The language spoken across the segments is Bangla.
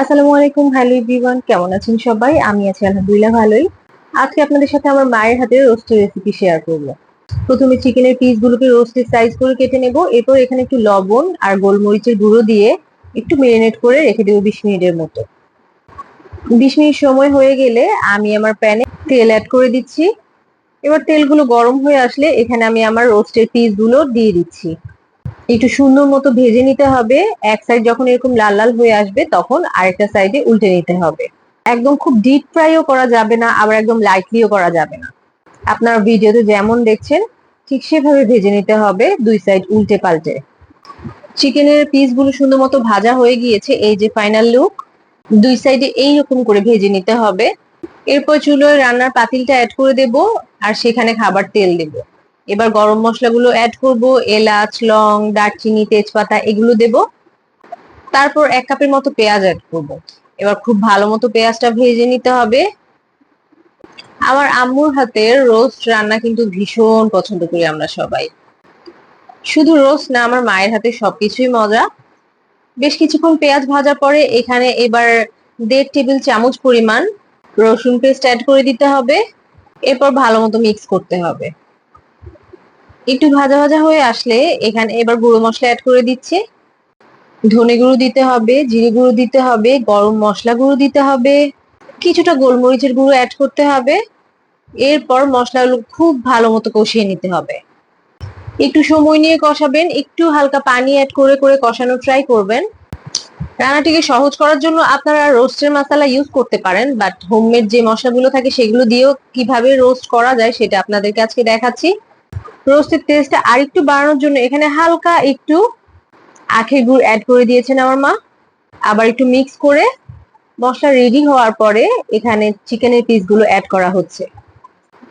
আসসালামু আলাইকুম, হ্যালো এভরিওয়ান, কেমন আছেন সবাই? আমি আছি আলহামদুলিল্লাহ ভালোই। আজকে আপনাদের সাথে আমার মায়ের হাতে রোস্টের রেসিপি শেয়ার করব। প্রথমে চিকেনের পিসগুলোকে রোস্টের সাইজ করে কেটে নেব, এরপর এখানে একটু লবণ আর গোলমরিচের গুঁড়ো দিয়ে একটু মেরিনেট করে রেখে দেবো বিশ মিনিটের মতো। বিশ মিনিট সময় হয়ে গেলে আমি আমার প্যানে তেল অ্যাড করে দিচ্ছি। এবার তেলগুলো গরম হয়ে আসলে এখানে আমি আমার রোস্টের পিসগুলো দিয়ে দিচ্ছি। একটু সুন্দর মতো ভেজে নিতে হবে। এক সাইড যখন এরকম লাল লাল হয়ে আসবে, তখন আরেকটা সাইডে উল্টে নিতে হবে। একদম খুব ডিপ ফ্রাইও করা যাবে না, আবার একদম লাইটলিও করা যাবে না। আপনার ভিডিওতে যেমন দেখছেন, ঠিক সেভাবে ভেজে নিতে হবে, দুই সাইড উল্টে পাল্টে। চিকেনের পিসগুলো সুন্দর মতো ভাজা হয়ে গিয়েছে, এই যে ফাইনাল লুক দুই সাইডে এইরকম করে ভেজে নিতে হবে। এরপর চুলোয় রান্নার পাতিলটা অ্যাড করে দেব, আর সেখানে খাবার তেল দেবো। এবার গরম মশলাগুলো অ্যাড করব, এলাচ, লং, দারচিনি, তেজপাতা এগুলো দেব। তারপর এক কাপের মতো পেঁয়াজ অ্যাড করব। এবার খুব ভালো মতো পেঁয়াজটা ভেজে নিতে হবে। আমার আম্মুর হাতের রোস্ট রান্না কিন্তু ভীষণ পছন্দ করি আমরা সবাই। শুধু রোস্ট না, আমার মায়ের হাতে সবকিছুই মজা। বেশ কিছুক্ষণ পেঁয়াজ ভাজার পরে এখানে এবার দেড় টেবিল চামচ পরিমাণ রসুন পেস্ট অ্যাড করে দিতে হবে। এরপর ভালো মতো মিক্স করতে হবে। একটু ভাজা ভাজা হয়ে আসলে এখানে এবার গুঁড়ো মশলা অ্যাড করে দিচ্ছে। ধনে গুঁড়ো দিতে হবে, জিরে গুঁড়ো দিতে হবে, গরম মশলা গুঁড়ো দিতে হবে, কিছুটা গোলমরিচের গুঁড়ো অ্যাড করতে হবে। এরপর মশলাগুলো খুব ভালো মতো কষিয়ে নিতে হবে। একটু সময় নিয়ে কষাবেন, একটু হালকা পানি অ্যাড করে করে কষানো ট্রাই করবেন। রান্নাটিকে সহজ করার জন্য আপনারা রোস্টের মশলা ইউজ করতে পারেন বাট হোমমেড যে মশলাগুলো থাকে সেগুলো দিয়েও কীভাবে রোস্ট করা যায় সেটা আপনাদেরকে আজকে দেখাচ্ছি। রোস্টের টেস্টটা আর একটু বাড়ানোর জন্য এখানে হালকা একটু আখের গুড় অ্যাড করে দিয়েছেন আমার মা। আবার একটু মিক্স করে মশলা রেডি হওয়ার পরে এখানে চিকেনের পিসগুলো অ্যাড করা হচ্ছে।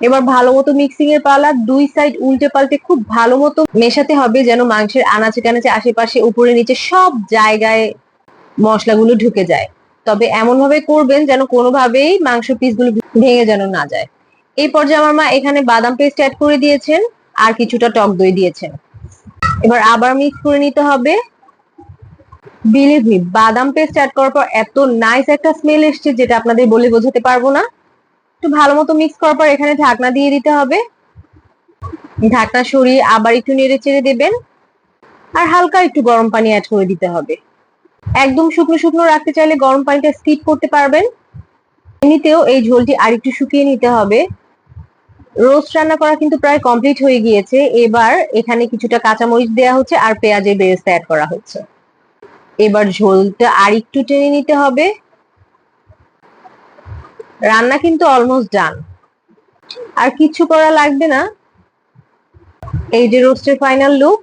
এবার ভালো মতো মিক্সিং এর পালা দুই সাইড উল্টে পাল্টে খুব ভালো মতো মেশাতে হবে যেন মাংসের আনাচে কানাচে আশেপাশে উপরে নিচে সব জায়গায় মশলাগুলো ঢুকে যায়। তবে এমন ভাবে করবেন যেন কোনোভাবেই মাংস পিসগুলো ভেঙে যেন না যায়। এই পর্যায়ে আমার মা এখানে বাদাম পেস্ট অ্যাড করে দিয়েছেন। আর কিছুটা টক দই দিয়েছেন। এবার আবার মিক্স করে নিতে হবে। বিলিভ মি বাদাম পেস্ট অ্যাড করার পর এত নাইস একটা স্মেল এসছে যেটা আপনাদের বলে বোঝাতে পারব না। একটু ভালো মতো মিক্স করার পর এখানে ঢাকনা দিয়ে দিতে হবে। ঢাকনা সরিয়ে আবার একটু নেড়ে চেড়ে দেবেন। আর হালকা একটু গরম পানি অ্যাড করে দিতে হবে। একদম শুকনো শুকনো রাখতে চাইলে গরম পানিটা স্কিপ করতে পারবেন। এমনিতেও এই ঝোলটি আর একটু শুকিয়ে নিতে হবে। রোস্ট রান্না করা কিন্তু প্রায় কমপ্লিট হয়ে গিয়েছে। এবার এখানে কিছুটা কাঁচামরিচ দেওয়া হচ্ছে আর পেঁয়াজের বেরেস্তা অ্যাড করা হচ্ছে। এবার ঝোলটা আর একটু টেনে নিতে হবে। রান্না কিন্তু অলমোস্ট ডান আর কিছু করা লাগবে না। এই যে রোস্টের ফাইনাল লুক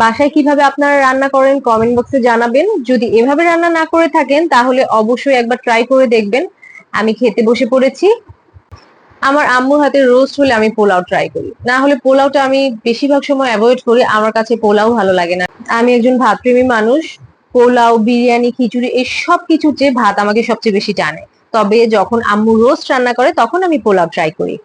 বাসায় কীভাবে আপনারা রান্না করেন কমেন্ট বক্সে জানাবেন। যদি এভাবে রান্না না করে থাকেন, তাহলে অবশ্যই একবার ট্রাই করে দেখবেন। আমি খেতে বসে পড়েছি। আমার আম্মুর হাতে রোস্ট হলে আমি পোলাও ট্রাই করি। না হলে পোলাওটা আমি বেশিরভাগ সময় অ্যাভয়েড করি, আমার কাছে পোলাও ভালো লাগে না। আমি একজন ভাতপ্রেমী মানুষ, পোলাও, বিরিয়ানি, খিচুড়ি, এই সব কিছুর চেয়ে ভাত আমাকে সবচেয়ে বেশি টানে। তবে যখন আম্মু রোস্ট রান্না করে, তখন আমি পোলাও ট্রাই করি।